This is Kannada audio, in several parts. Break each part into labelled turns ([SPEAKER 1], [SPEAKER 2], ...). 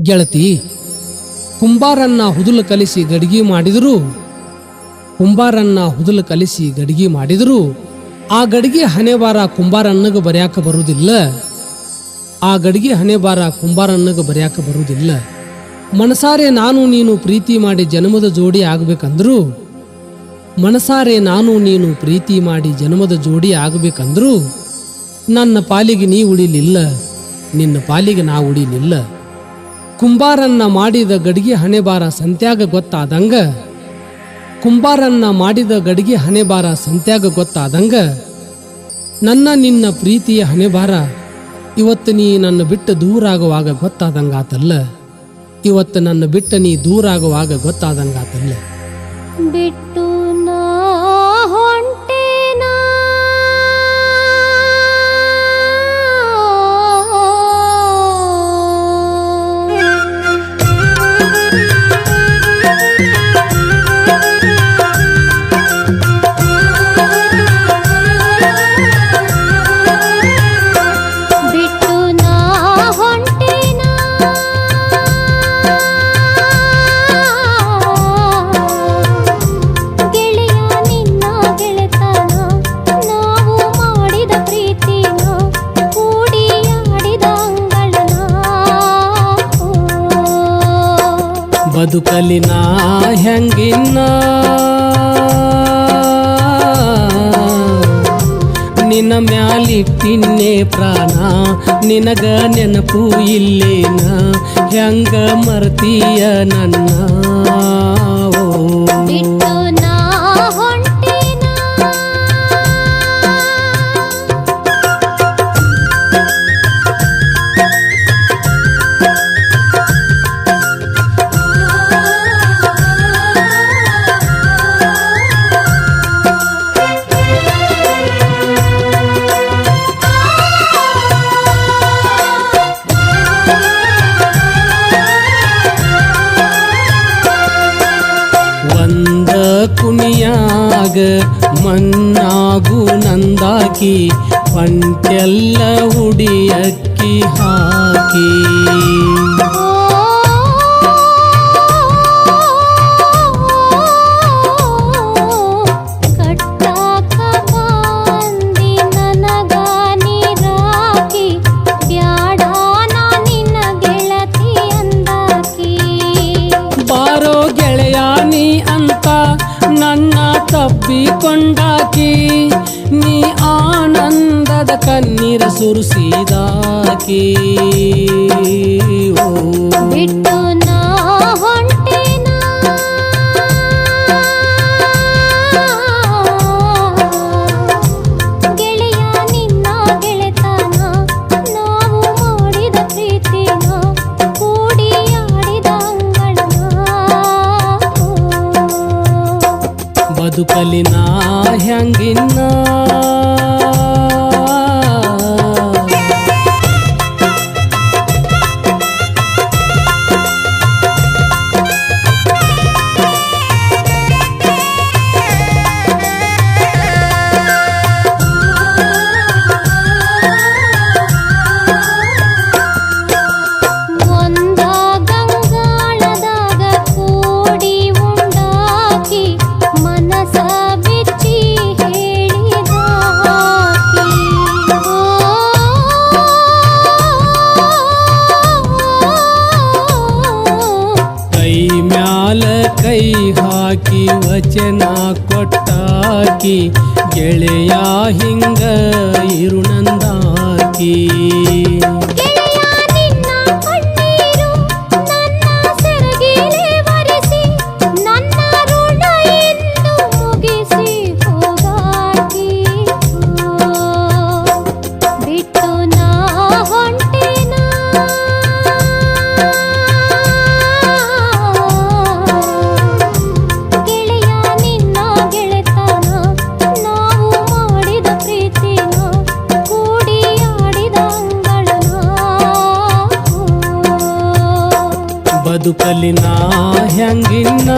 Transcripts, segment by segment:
[SPEAKER 1] ಗೆಳತಿ, ಕುಂಬಾರನ್ನ ಹುದುಲು ಕಲಿಸಿ ಗಡಿಗೆ ಮಾಡಿದರೂ, ಕುಂಬಾರನ್ನ ಹುದುಲು ಕಲಿಸಿ ಗಡಿಗೆ ಮಾಡಿದರೂ, ಆ ಗಡಿಗೆ ಹನೆಬಾರ ಕುಂಬಾರನ್ನಗ ಬರೆಯಾಕ ಬರುವುದಿಲ್ಲ. ಆ ಗಡಿಗೆ ಹನೆಬಾರ ಕುಂಬಾರನ್ನಗ ಬರೆಯಾಕ ಬರುವುದಿಲ್ಲ. ಮನಸಾರೆ ನಾನು ನೀನು ಪ್ರೀತಿ ಮಾಡಿ ಜನ್ಮದ ಜೋಡಿ ಆಗಬೇಕಂದ್ರೂ, ಮನಸಾರೆ ನಾನು ನೀನು ಪ್ರೀತಿ ಮಾಡಿ ಜನ್ಮದ ಜೋಡಿ ಆಗಬೇಕಂದ್ರೂ, ನನ್ನ ಪಾಲಿಗೆ ನೀ ಉಳಿಲಿಲ್ಲ, ನಿನ್ನ ಪಾಲಿಗೆ ನಾ ಉಳಿಲಿಲ್ಲ. ಕುಂಬಾರನ್ನ ಮಾಡಿದ ಗಡಿಗೆ ಹಣೆಬಾರ ಸಂತ್ಯಾಗ ಗೊತ್ತಾದಂಗ, ಕುಂಬಾರನ್ನ ಮಾಡಿದ ಗಡಿಗೆ ಹಣೆಬಾರ ಸಂತ್ಯಾಗ ಗೊತ್ತಾದಂಗ, ನನ್ನ ನಿನ್ನ ಪ್ರೀತಿಯ ಹಣೆಬಾರ ಇವತ್ತು ನೀ ನನ್ನ ಬಿಟ್ಟು ದೂರ ಆಗುವಾಗ ಗೊತ್ತಾದಂಗಾತಲ್ಲ. ಇವತ್ತು ನನ್ನ ಬಿಟ್ಟು ನೀ ದೂರ ಆಗುವಾಗ ಗೊತ್ತಾದಂಗಾತಲ್ಲ.
[SPEAKER 2] ಬಿಟ್ಟು
[SPEAKER 1] ಬದುಕಲಿ ನಾ ಹೆಂಗಿನ್ನ ನಿನ್ನ ಮ್ಯಾಲಿಟ್ಟಿನ್ನೆ ಪ್ರಾಣ ನಿನಗ ನೆನಪು ಇಲ್ಲೇನ? ಹೆಂಗ ಮರ್ತೀಯ ನನ್ನ? ಓ. ಕುಣಿಯಾಗ ಮಣ್ಣಾಗು ನಂದಾಕಿ ಪಂಟೆಲ್ಲ ಉಡಿಯಕ್ಕಿ ಹಾಕಿ. ಸುರಿಸಿದಾಕಿ.
[SPEAKER 2] ಬಿಟ್ಟು ನಾ ಹೊಂಟೇನಾ. ಗೆಳೆಯ ನಿನ್ನ ಗೆಳೆತನ ನಾವು ಮಾಡಿದ ಪ್ರೀತಿನ ಕೂಡಿ ಆಡಿದ ಅಂಗಳನ.
[SPEAKER 1] ಬದುಕಲಿ ನಾ ಹೆಂಗಿನ್ನ ಕೈ ಹಾಕಿ ವಚನ ಕೊಟ್ಟಾಕಿ ಗೆಳೆಯ ಹಿಂಗ ಇರುನಂದಾಕಿ. ಬದುಕಲಿ ನಾ ಹೆಂಗಿನ್ನ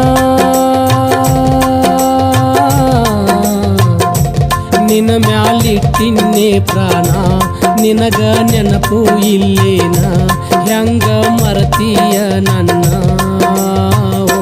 [SPEAKER 1] ನಿನ್ನ ಮ್ಯಾಲಿಟ್ಟಿನ್ನೇ ಪ್ರಾಣ ನಿನಗ ನೆನಪು ಇಲ್ಲೇನ? ಹೆಂಗ ಮರತೀಯ ನನ್ನ? ಓ.